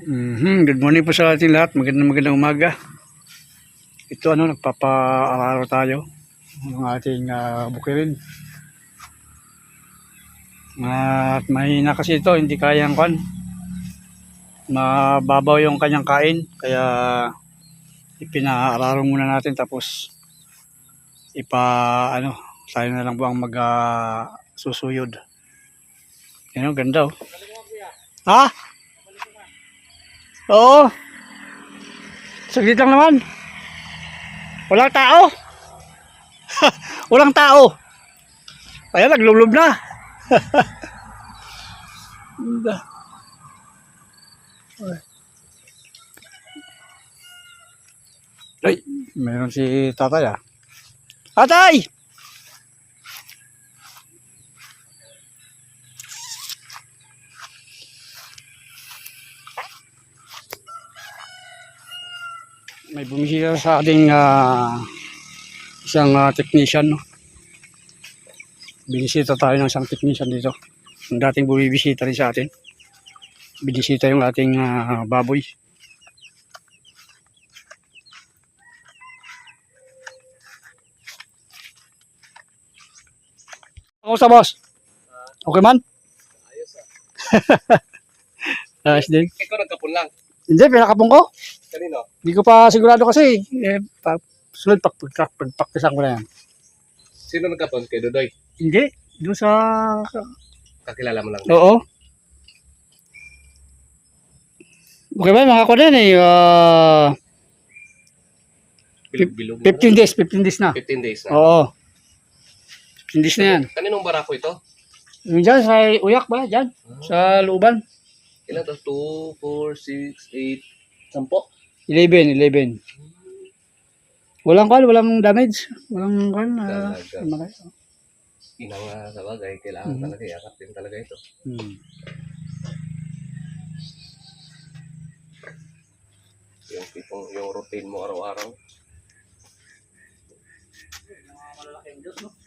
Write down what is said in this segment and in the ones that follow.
Mhm, Good morning po sa ating lahat. Magandang magandang umaga. Ito ano, nagpapa-araro tayo ng ating uh, bukirin. At mahina kasi ito, hindi kayang kwan. Mababaw yung kanyang kain. Kaya ipinaararo muna natin tapos ipa ano, tayo na lang po ang mag susuyod. Yan oh, ganda oh. Ha? Oo. Saglit lang naman. Walang tao. Walang tao. Kaya naglulub na. Ay, meron si tatay ah. Tatay! May bumisita sa ating ah, isang ah, technician. No? Binisita tayo ng isang technician dito. Ang dating bumibisita rin sa atin. Binisita yung ating ah, baboy. Ako sa boss. Okay man? Ayos ah. Ayos din. Ikaw nagkapon lang. Hindi, pinakapong ko. Kanino? Hindi ko pa sigurado kasi. Eh, pa, sunod pag pag pagpaktisan ko na yan. Sino nagkapon? Kay Dodoy. Hindi. Doon sa... Kakilala mo lang. Oo. Okay ba? Mga ko din eh. ah, Bilog-bilog. 15 days. 15 days na. 15 days na. Oo. 15 days na yan. Kaninong barako ito? Yung dyan sa uyak ba? Dyan. Sa luban. Ilan to? 2, 4, 6, 8, 10? 11. 11. Walang kwan. Walang damage. Walang kwan. Uh, Talaga. Ina nga sa bagay. Kailangan Mhm. talaga. Yakap din talaga ito. hmm. Yung tipong yung routine mo araw-araw. Hmm. Lik,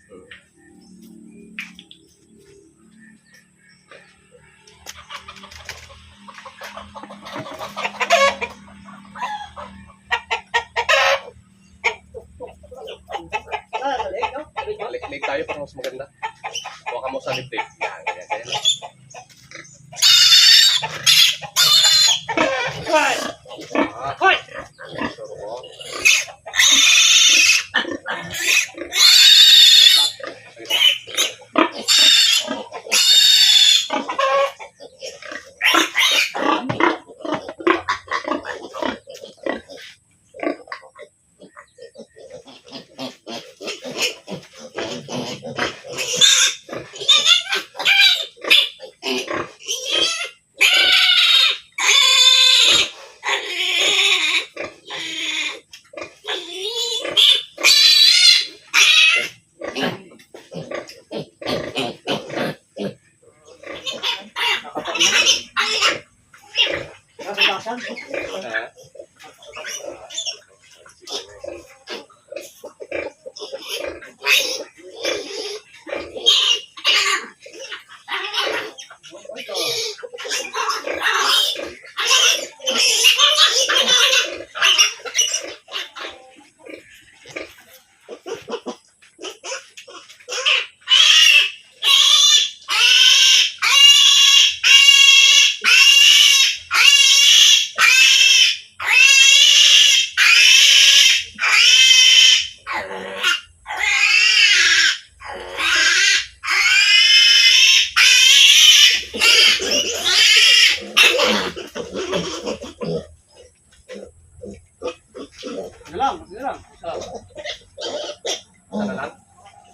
mo sa dibdib. Yan, yan, yan. Ah, Hoy! sure ko. Ah. Sige lang. Sige lang. Isa na lang?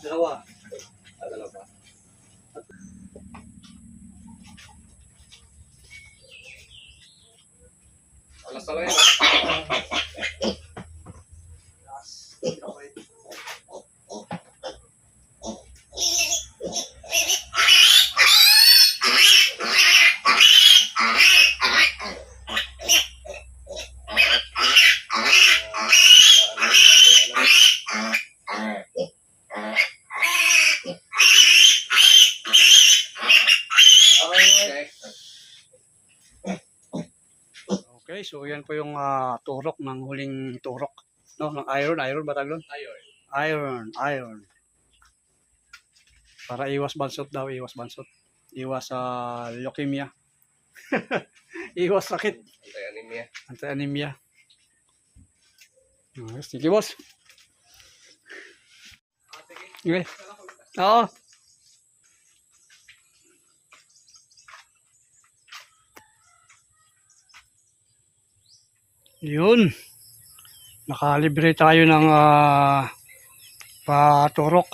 Dalawa. Ah, dalawa. Alas na lang yan. Okay. Okay, so yan po yung ah, turok ng huling turok. No, ng iron, iron ba tawag? Ayun. Iron, iron. Para iwas bansot daw, iwas bansot. Iwas sa leukemia. iwas sakit, anti-anemia. Okay, sige boss. Okay. Oo. Yun. Nakalibre tayo ng ah, paturok.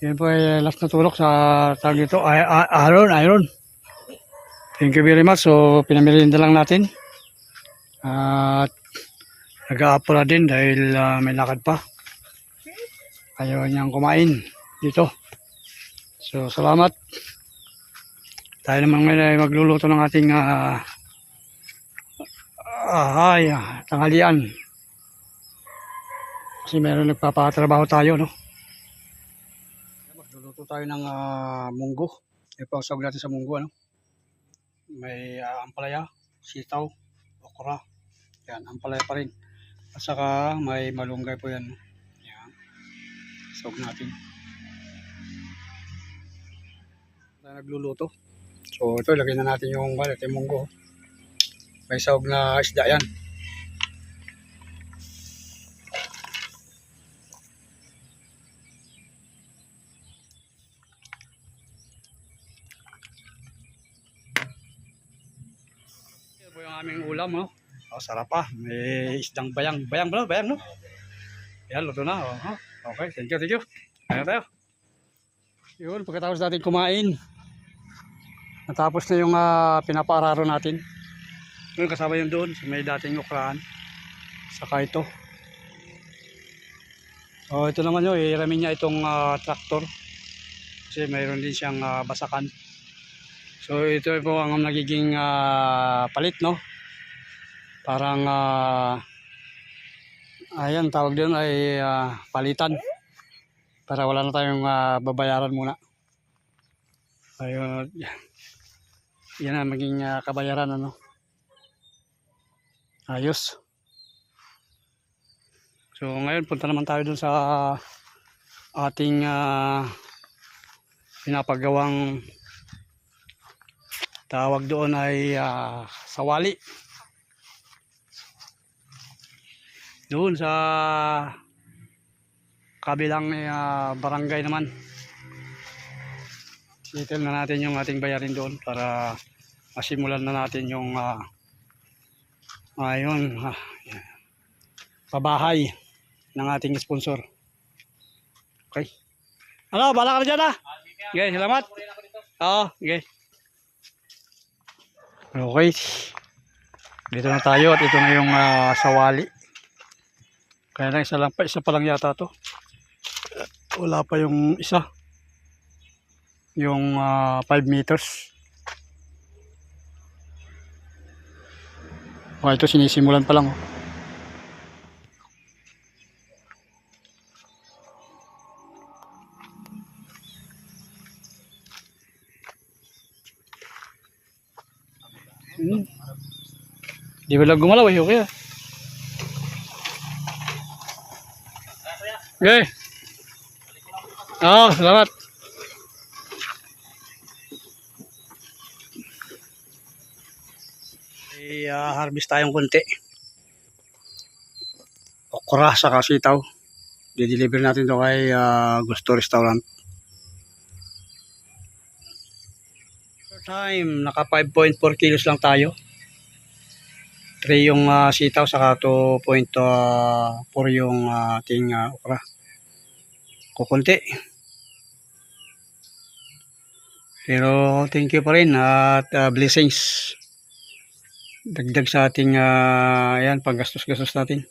Yan po ay last na turok sa tag ito. Ay, ay, iron, iron. Thank you very much. So, pinamirinda lang natin. At nag-aapura din dahil ah, may lakad pa. Ayaw niyang kumain dito. So, salamat. Tayo naman ngayon ay magluluto ng ating ah, ay, ah, tanghalian. Kasi meron nagpapatrabaho tayo, no? Magluluto tayo ng ah, munggo. Ipasawag natin sa munggo, ano? May ah, ampalaya, sitaw, okra. Yan, ampalaya pa rin. At saka may malunggay po yan. Yan. Sawag natin. Na nagluluto. So ito, lagay na natin yung balat, yung munggo. May sawag na isda yan. Ito po yung aming ulam, no? Oh, sarap pa. May isdang bayang. Bayang ba? Bayang, no? Yan, luto na. Oh. ha? Okay, thank you, thank you. Kaya tayo. Yun, pagkatapos natin kumain, natapos na yung uh, pinapaararo natin. Yun, kasama yung doon, sa may dating ukraan. Saka ito. Oh, ito naman yun, iramin niya itong ah, traktor. Kasi mayroon din siyang ah, basakan. So ito po ang nagiging ah, palit, no? Parang, ah, ayan, tawag doon ay ah, palitan. Para wala na tayong ah, babayaran muna. Ayun, yan ang maging ah, kabayaran, ano? Ayos. So ngayon punta naman tayo dun sa ating ah, pinapagawang tawag doon ay ah, sawali. Doon sa kabilang ah, barangay naman. Detail na natin yung ating bayarin doon para masimulan na natin yung ah, ayun, ah, yan. pabahay ng ating sponsor. Okay. Ano, bala ka na dyan ah. Okay, salamat. Oo, okay. Okay. Dito na tayo at ito na yung ah, sawali. Kaya lang isa lang pa, isa pa lang yata to. Wala pa yung isa. Yung 5 meters. Okay, ito sinisimulan pa lang. Oh. Hmm. Di ba lang gumalaw eh, okay ah. Okay. Oo, salamat. May ah, harvest tayong konti. Okra sa sitaw. Di-deliver natin to kay ah, Gusto Restaurant. First time, naka 5.4 kilos lang tayo. 3 yung ah, sitaw, saka 2.4 yung ah, ating ah, okra. Kukunti. Pero thank you pa rin at ah, blessings. Dagdag sa ating ah, ayan, panggastos-gastos natin.